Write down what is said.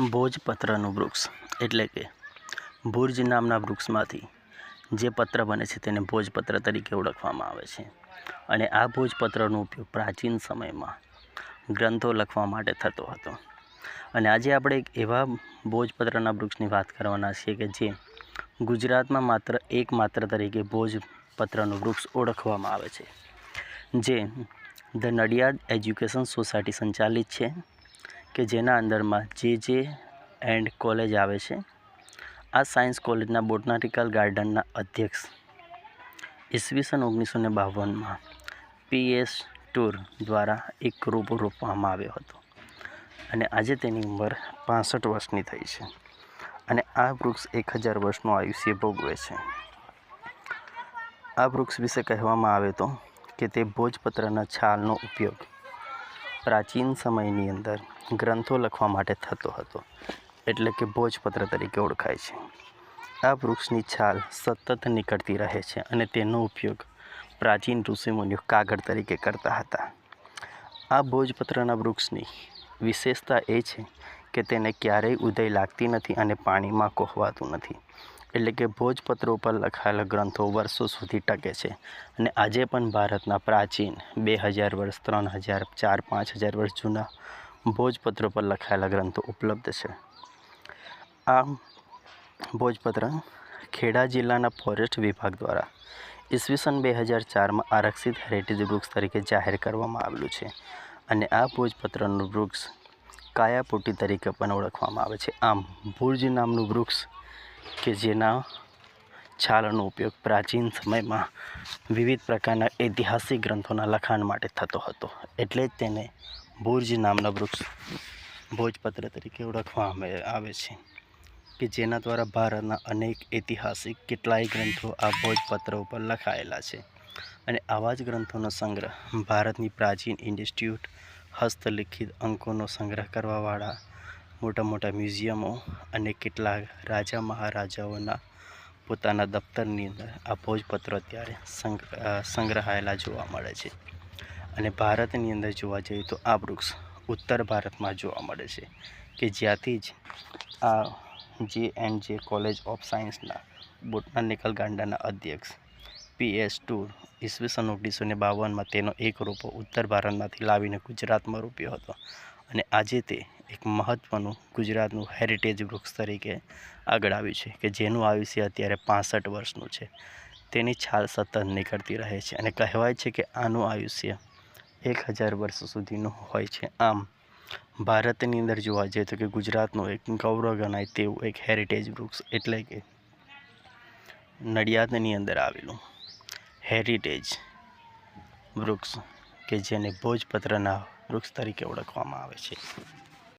ભોજપત્રનું વૃક્ષ. એટલે કે ભુર્જ નામના વૃક્ષમાંથી જે પત્ર બને છે તેને ભોજપત્ર તરીકે ઓળખવામાં આવે છે. અને આ ભોજપત્રનો ઉપયોગ પ્રાચીન સમયમાં ગ્રંથો લખવા માટે થતો હતો. અને આજે આપણે એક એવા ભોજપત્રના વૃક્ષની વાત કરવાના છીએ કે જે ગુજરાતમાં માત્ર એકમાત્ર તરીકે ભોજપત્રનું વૃક્ષ ઓળખવામાં આવે છે. જે ધ નડિયાદ એજ્યુકેશન સોસાયટી સંચાલિત છે. કે જેના અંદરમાં જે જે એન્ડ કોલેજ આવે છે, આ સાયન્સ કોલેજના બોટનાટિકલ ગાર્ડનના અધ્યક્ષ ઈસવીસન ઓગણીસો ને બાવનમાં પીએસ ટૂર દ્વારા એક રોપો રોપવામાં આવ્યો હતો. અને આજે તેની ઉંમર પાસઠ વર્ષની થઈ છે. અને આ વૃક્ષ એક હજાર વર્ષનું આયુષ્ય ભોગવે છે. આ વૃક્ષ વિશે કહેવામાં આવે તો કે તે ભોજપત્રના છાલનો ઉપયોગ પ્રાચીન સમયની અંદર ગ્રંથો લખવા માટે થતો હતો, એટલે કે ભોજપત્ર તરીકે ઓળખાય છે. આ વૃક્ષની છાલ સતત નીકળતી રહે છે અને તેનો ઉપયોગ પ્રાચીન ઋષિમુનિઓ કાગળ તરીકે કરતા હતા. આ ભોજપત્રના વૃક્ષની વિશેષતા એ છે કે તેને ક્યારેય ઉદય લાગતી નથી અને પાણીમાં કોહવાતું નથી. એટલે કે ભોજપત્રો ઉપર લખાયેલા ગ્રંથો વર્ષો સુધી ટકે છે. અને આજે પણ ભારતના પ્રાચીન બે હજાર વર્ષ, ત્રણ હજાર, ચાર, પાંચ હજાર વર્ષ જૂના ભોજપત્રો પર લખાયેલા ગ્રંથો ઉપલબ્ધ છે. આ ભોજપત્ર ખેડા જિલ્લાના ફોરેસ્ટ વિભાગ દ્વારા ઈસવીસન બે હજાર ચારમાં આરક્ષિત હેરિટેજ વૃક્ષ તરીકે જાહેર કરવામાં આવેલું છે અને આ ભોજપત્રનું વૃક્ષ કાયાપોટી તરીકે પણ ઓળખવામાં આવે છે. આમ ભુર્જ નામનું વૃક્ષ કે જેના છાલનો ઉપયોગ પ્રાચીન સમયમાં વિવિધ પ્રકારના ઐતિહાસિક ગ્રંથોના લખાણ માટે થતો હતો. એટલે જ તેને ભુર્જ નામના વૃક્ષ, ભોજપત્ર તરીકે ઓળખવામાં આવે છે, કે જેના દ્વારા ભારતના અનેક ઐતિહાસિક કેટલાય ગ્રંથો આ ભોજપત્ર ઉપર લખાયેલા છે. અને આવા જ ગ્રંથોનો સંગ્રહ ભારતની પ્રાચીન ઇન્સ્ટિટ્યૂટ હસ્તલિખિત અંકોનો સંગ્રહ કરવાવાળા મોટા મોટા મ્યુઝિયમો અને કેટલાક રાજા મહારાજાઓના પોતાના દફતરની અંદર આ ભોજપત્રો અત્યારે સંગ્રહાયેલા જોવા મળે છે. અને ભારતની અંદર જોવા જઈએ તો આ વૃક્ષ ઉત્તર ભારતમાં જોવા મળે છે કે જ્યાંથી જ આ જે એન્ડ જે કોલેજ ઓફ સાયન્સના બોટનાનિકલ ગાર્ડનના અધ્યક્ષ પી એસ ટુર ઈસવીસન ઓગણીસો ને બાવનમાં તેનો એક રોપો ઉત્તર ભારતમાંથી લાવીને ગુજરાતમાં રોપ્યો હતો. અને આજે તે એક મહત્ત્વનું ગુજરાતનું હેરિટેજ વૃક્ષ તરીકે આગળ આવ્યું છે કે જેનું આયુષ્ય અત્યારે પાસઠ વર્ષનું છે. તેની છાલ સતત નીકળતી રહે છે અને કહેવાય છે કે આનું આયુષ્ય એક હજાર વર્ષ સુધીનું હોય છે. આમ, ભારતની અંદર જોવા જઈએ તો કે ગુજરાતનું એક ગૌરવ ગણાય તેવું એક હેરિટેજ વૃક્ષ એટલે કે નડિયાદની અંદર આવેલું હેરિટેજ વૃક્ષ કે જેને ભોજપત્રના વૃક્ષ તરીકે ઓળખવામાં આવે છે.